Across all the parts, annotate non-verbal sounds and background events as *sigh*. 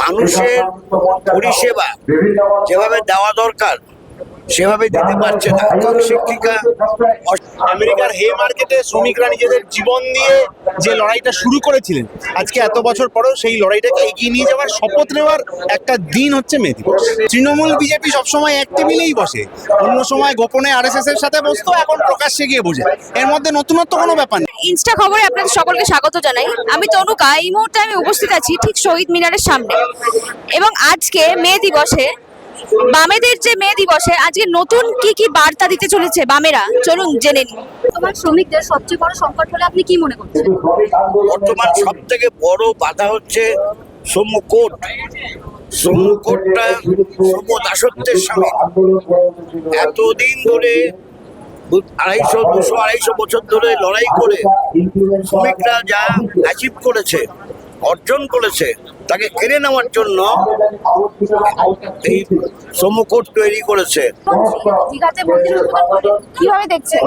মানুষের পরিষেবা যেভাবে দেওয়া দরকার সেভাবে দিতে পারছে না। শিক্ষক শিক্ষিকা আমেরিকার হে মার্কেটে শ্রমিকরা নিজেদের জীবন দিয়ে যে লড়াইটা শুরু করেছিলেন, আজকে এত বছর পরেও সেই লড়াইটাকে এগিয়ে নিয়ে যাওয়ার শপথ নেওয়ার একটা দিন হচ্ছে মে দিবস তৃণমূল বিজেপি সবসময় এক টেবিলেই বসে। অন্য সময় গোপনে আরএসএস এর সাথে বসতো, এখন প্রকাশ্যে গিয়ে বোঝে। এর মধ্যে নতুনত্ব কোনো ব্যাপার নেই। ইনস্টা খবরে আপনাদের সকলকে স্বাগত জানাই। আমি তনুকা, এই মুহূর্তে আমি উপস্থিত আছি ঠিক শহীদ মিনারের সামনে। এবং আজকে মে দিবসে বামেদের যে মে দিবসে আজকে নতুন কি কি বার্তা দিতে চলেছে বামেরা? চলুন জেনে নিন তোমার শ্রমিকদের সবচেয়ে বড় সংকট বলে আপনি কি মনে করছেন? বর্তমান সব থেকে বড় বাধা হচ্ছে শ্রমকোট শ্রমকোটটা শ্রম দাসত্বের সঙ্গে এতদিন ধরে আড়াইশো দুশো আড়াইশো বছর ধরে লড়াই করে শ্রমিকরা যা অ্যাচিভ করেছে অর্জন করেছে তাকে কেড়ে নেওয়ার জন্য এই শ্রমকোট তৈরি করেছে। কীভাবে দেখছেন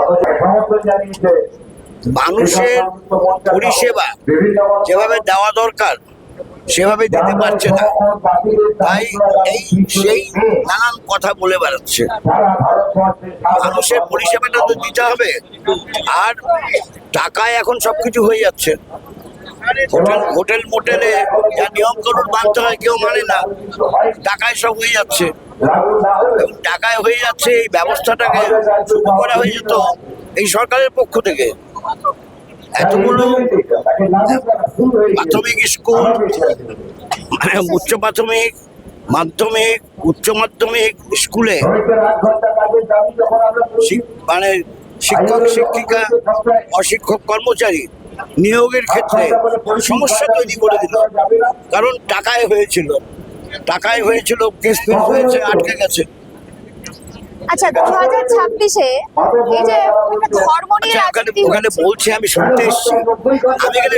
মানুষের পরিষেবা যেভাবে দেওয়া দরকার সেভাবে দিতে পারছে না। তাই এই সেই নানান কথা বলে বেড়াচ্ছে। মানুষের পরিষেবাটা তো দিতে হবে। আর টাকায় এখন সবকিছু হয়ে যাচ্ছে। হোটেল হোটেল মোটেলে যা নিয়ম কানুন মানতে হয় কেউ মানে না। টাকায় সব হয়ে যাচ্ছে। টাকায় হয়ে যাচ্ছে এই ব্যবস্থাটাকে শুরু করা হয়ে যেত এই সরকারের পক্ষ থেকে। এতগুলো প্রাথমিক স্কুল মানে উচ্চ প্রাথমিক, মাধ্যমিক, উচ্চ মাধ্যমিক স্কুলে মানে শিক্ষক, শিক্ষিকা, অশিক্ষক, কর্মচারী নিয়োগের ক্ষেত্রে সমস্যা তৈরি করে দিল। কারণ টাকায় হয়েছিল। টাকায় হয়েছিল কেস ফেস হয়েছে আটকে গেছে। আচ্ছা দু হাজার ছাব্বিশে এই যে ধর্ম নিয়ে আচ্ছা, ওখানে বলছে আমি শুনতে এসেছি। আমি এখানে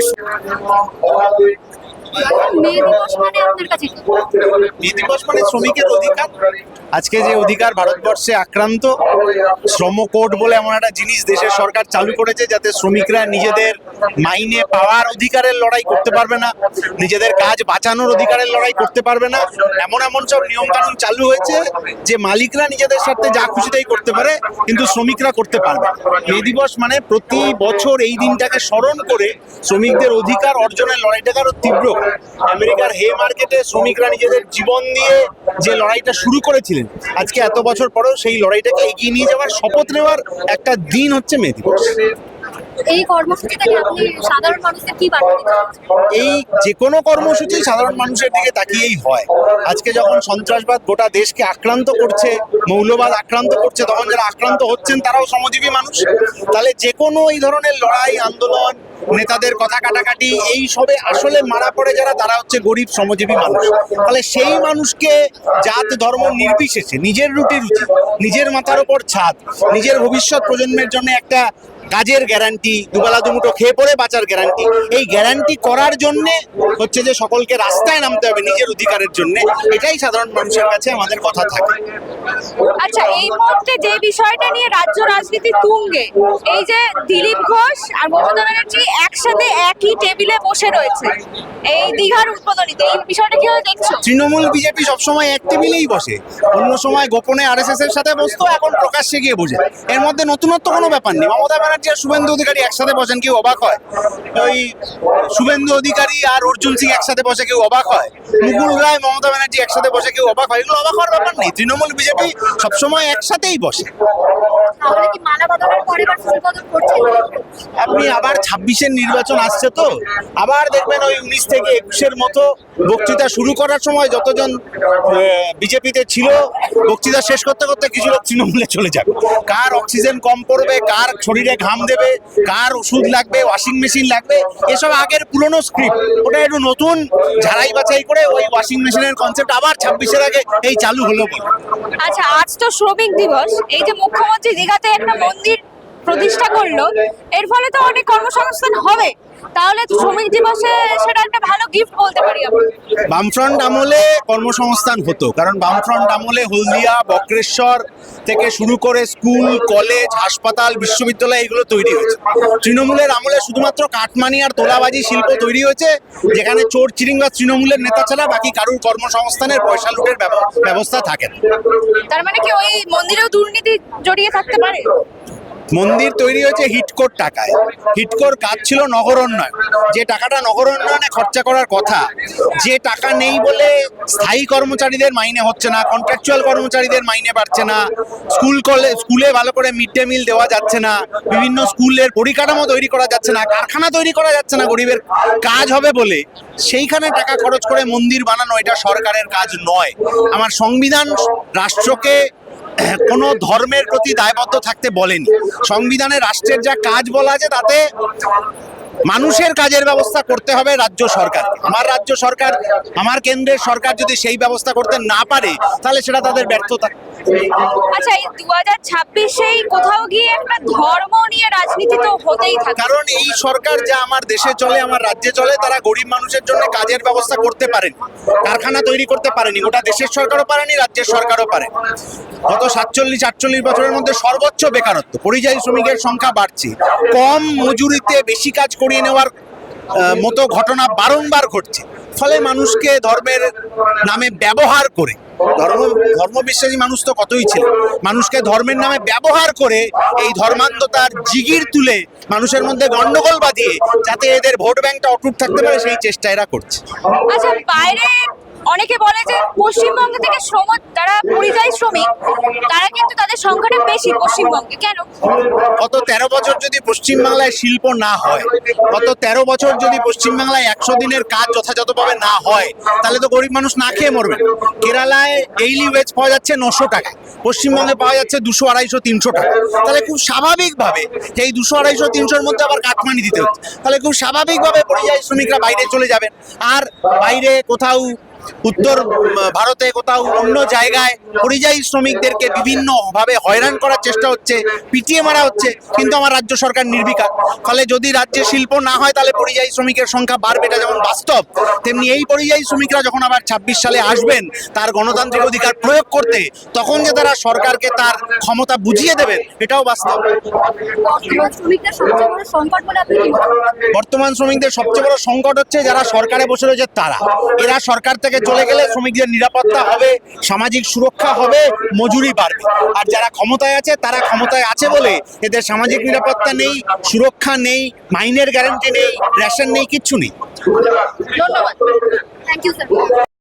মানে মানে শ্রমিকের অধিকার আজকে যে অধিকার ভারতবর্ষে আক্রান্ত, শ্রম কোড বলে এমন একটা জিনিস দেশের সরকার চালু করেছে যাতে শ্রমিকরা নিজেদের মাইনে পাওয়ার অধিকারের লড়াই করতে পারবে না, নিজেদের কাজ বাঁচানোর অধিকারের লড়াই করতে পারবে না এমন এমন সব নিয়ম কানুন চালু হয়েছে যে মালিকরা নিজেদের স্বার্থে যা খুশি তাই করতে পারে, কিন্তু শ্রমিকরা করতে পারবে। মে দিবস মানে প্রতি বছর এই দিনটাকে স্মরণ করে শ্রমিকদের অধিকার অর্জনের লড়াইটাকে আরও তীব্র। আমেরিকার হে মার্কেটে শ্রমিকরা নিজেদের জীবন দিয়ে যে লড়াইটা শুরু করেছিলেন, আজকে এত বছর পরেও সেই লড়াইটাকে এগিয়ে নিয়ে যাওয়ার শপথ নেওয়ার একটা দিন হচ্ছে মে দিবস। এই কর্মসূচি সাধারণ এই যে কোনো কর্মসূচি সাধারণ মানুষের দিকে তাকিয়েই হয়। আজকে যখন সন্ত্রাসবাদ গোটা দেশকে আক্রান্ত করছে, মৌলবাদ আক্রান্ত করছে, তখন যারা আক্রান্ত হচ্ছেন তারাও শ্রমজীবী মানুষ। তাহলে যে কোনো এই ধরনের লড়াই, আন্দোলন, নেতাদের কথা কাটাকাটি, এই সবে আসলে মারা পড়ে যারা, তারা হচ্ছে গরিব, শ্রমজীবী মানুষ। তাহলে সেই মানুষকে জাত, ধর্ম নির্বিশেষে, নিজের রুটি রুচি, নিজের মাথার ওপর ছাদ, নিজের ভবিষ্যৎ প্রজন্মের জন্য একটা কাজের গ্যারান্টি দুবেলা দুমুটো খেয়ে পড়ে বাঁচার গ্যারান্টি এই গ্যারান্টি করার জন্য হচ্ছে যে সকলকে রাস্তায় নামতে হবে নিজের অধিকারের জন্য। এটাই সাধারণ মানুষের কাছে আমাদের কথা থাকে। আচ্ছা এই মুহূর্তে যে বিষয়টা নিয়ে রাজ্য রাজনীতি তুঙ্গে এই যে দিলীপ ঘোষ আর মমতা ব্যানার্জি একসাথে একই টেবিলে বসে রয়েছে এই দীঘার উদ্বোধনীতে এই বিষয়টা কীভাবে দেখছ? তৃণমূল বিজেপি সবসময় এক টেবিলেই বসে। অন্য সময় গোপনে আরএসএস এর সাথে বসতো এখন প্রকাশ্যে গিয়ে বোঝে। এর মধ্যে নতুনত্ব কোনো ব্যাপার নেই। মমতা ব্যানার্জি আর শুভেন্দু অধিকারী একসাথে বসেন কেউ অবাক হয়? ওই শুভেন্দু অধিকারী আর অর্জুন সিং একসাথে বসে কেউ অবাক হয়? মুকুল রায় মমতা ব্যানার্জি একসাথে বসে কেউ অবাক হয়? এগুলো অবাক হওয়ার ব্যাপার নেই। তৃণমূল বিজেপি সবসময় একসাথেই বসে। আপনি আবার ছাব্বিশের নির্বাচন আসছে তো। আবার দেখবেন ওই উনিশ থেকে একুশের মতো বক্তৃতা শুরু করার সময় যতজন বিজেপিতে ছিল বক্তৃতা শেষ করতে করতে কিছু লোক তৃণমূলে চলে যাবে। কার অক্সিজেন কম পড়বে কার শরীরে ঘাম দেবে, কার ওষুধ লাগবে ওয়াশিং মেশিন লাগবে, এসব আগের পুরনো স্ক্রিপ্ট ওটা একটু নতুন, ঝাড়াই বাছাই করে ওই ওয়াশিং মেশিনের কনসেপ্ট আবার ছাব্বিশের আগে এই চালু হলো বলে। আচ্ছা আজ তো শ্রমিক দিবস। এই যে মুখ্যমন্ত্রী দীঘাতে একটা মন্দির প্রতিষ্ঠা করল এর ফলে তো অনেক কর্মসংস্থান হবে। তাহলে শ্রমিক দিবসে সেটা একটা ভালো গিফট বলতে পারি বামফ্রন্ট আমলে কর্মসংস্থান হতো কারণ বামফ্রন্ট আমলে হলদিয়া বক্রেশ্বর থেকে শুরু করে স্কুল কলেজ হাসপাতাল বিশ্ববিদ্যালয় এগুলো তৈরি হয়েছে। তৃণমূলের আমলে শুধুমাত্র কাঠমানি আর তোলাবাজি শিল্প তৈরি হয়েছে যেখানে চোর চিরিঙ্গা তৃণমূলের নেতা ছাড়া বাকি কারুর কর্মসংস্থানের পয়সা লুটের ব্যবস্থা থাকে না। তার মানে কি ওই মন্দিরেও দুর্নীতি জড়িয়ে থাকতে পারে? মন্দির তৈরি হয়েছে হিটকোর টাকায়। হিটকোর কাজ ছিল নগর উন্নয়ন যে টাকাটা নগর উন্নয়নে খরচা করার কথা, যে টাকা নেই বলে স্থায়ী কর্মচারীদের মাইনে হচ্ছে না কন্ট্রাকচুয়াল কর্মচারীদের মাইনে বাড়ছে না, স্কুল কলেজ স্কুলে ভালো করে মিড ডে মিল দেওয়া যাচ্ছে না, বিভিন্ন স্কুলের পরিকাঠামো তৈরি করা যাচ্ছে না, কারখানা তৈরি করা যাচ্ছে না, গরিবের কাজ হবে বলে, সেইখানে টাকা খরচ করে মন্দির বানানো এটা সরকারের কাজ নয়। আমার সংবিধান রাষ্ট্রকে *coughs* কোনো ধর্মের প্রতি দায়বদ্ধ থাকতে বলেনি। সংবিধানে রাষ্ট্রের যা কাজ বলা আছে, তাতে মানুষের কাজের ব্যবস্থা করতে হবে রাজ্য সরকার আমার রাজ্য সরকার, আমার কেন্দ্রের সরকার যদি সেই ব্যবস্থা করতে না পারে, তাহলে সেটা তাদের ব্যর্থতা। আচ্ছা এই দু হাজার ছাব্বিশেই কোথাও গিয়ে একটা ধর্ম নিয়ে রাজনীতি তো হতেই থাকে। কারণ এই সরকার যা আমার দেশে চলে, আমার রাজ্যে চলে, তারা গরিব মানুষের জন্য কাজের ব্যবস্থা করতে পারেনি, কারখানা তৈরি করতে পারেনি গোটা দেশের সরকারও পারেনি, রাজ্যের সরকারও পারে। গত সাতচল্লিশ, আটচল্লিশ বছরের মধ্যে সর্বোচ্চ বেকারত্ব, পরিযায়ী শ্রমিকের সংখ্যা বাড়ছে। কম মজুরিতে বেশি কাজ করিয়ে নেওয়ার মতো ঘটনা বারংবার ঘটছে। ফলে মানুষকে ধর্মের নামে ব্যবহার করে ধর্ম, ধর্মবিশ্বাসী মানুষ তো কতই ছিল? মানুষকে ধর্মের নামে ব্যবহার করে এই ধর্মান্ধতার জিগির তুলে মানুষের মধ্যে গন্ডগোল বাঁধিয়ে যাতে এদের ভোট ব্যাংকটা অটুট থাকতে পারে, সেই চেষ্টা এরা করছে। আচ্ছা বাইরে অনেকে বলে যে পশ্চিমবঙ্গ থেকে শ্রম, যারা পরিযায়ী শ্রমিক, তারা কিন্তু তাদের সংখ্যাটা বেশি পশ্চিমবঙ্গে। কেন? গত তেরো বছর যদি পশ্চিমবাংলায় শিল্প না হয় গত তেরো বছর যদি পশ্চিমবাংলায় একশো দিনের কাজ যথাযথভাবে না হয়, তাহলে তো গরিব মানুষ না খেয়ে মরবে। কেরালায় ডেইলি ওয়েজ পাওয়া যাচ্ছে নশো টাকা পশ্চিমবঙ্গে পাওয়া যাচ্ছে দুশো, আড়াইশো, তিনশো টাকা। তাহলে খুব স্বাভাবিকভাবে এই দুশো, আড়াইশো, তিনশোর মধ্যে আবার কাটমানি দিতে হচ্ছে। তাহলে খুব স্বাভাবিকভাবে পরিযায়ী শ্রমিকরা বাইরে চলে যাবেন। আর বাইরে কোথাও উত্তর ভারতে কোথাও অন্য জায়গায় পরিযায়ী শ্রমিকদেরকে বিভিন্ন ভাবে হয়রান করার চেষ্টা হচ্ছে পিটিয়ে মারা হচ্ছে কিন্তু আমার রাজ্য সরকার নির্বিকার। ফলে যদি রাজ্যে শিল্প না হয় তাহলে পরিযায়ী শ্রমিকের সংখ্যা বাড়বে এটা যেমন বাস্তব তেমনি এই পরিযায়ী শ্রমিকরা যখন আবার ছাব্বিশ সালে আসবেন তার গণতান্ত্রিক অধিকার প্রয়োগ করতে তখন যে তারা সরকারকে তার ক্ষমতা বুঝিয়ে দেবেন এটাও বাস্তব। মনে? বর্তমান শ্রমিকদের সবচেয়ে বড় সংকট হচ্ছে যারা সরকারে বসে রয়েছে তারা। এরা সরকার থেকে চলে গেলে শ্রমিকদের নিরাপত্তা হবে, সামাজিক সুরক্ষা হবে, মজুরি বাড়বে। আর যারা ক্ষমতায় আছে, তারা ক্ষমতায় আছে বলে এদের সামাজিক নিরাপত্তা নেই, সুরক্ষা নেই, মাইনের গ্যারান্টি নেই রেশন নেই, কিচ্ছু নেই। ধন্যবাদ। Thank you sir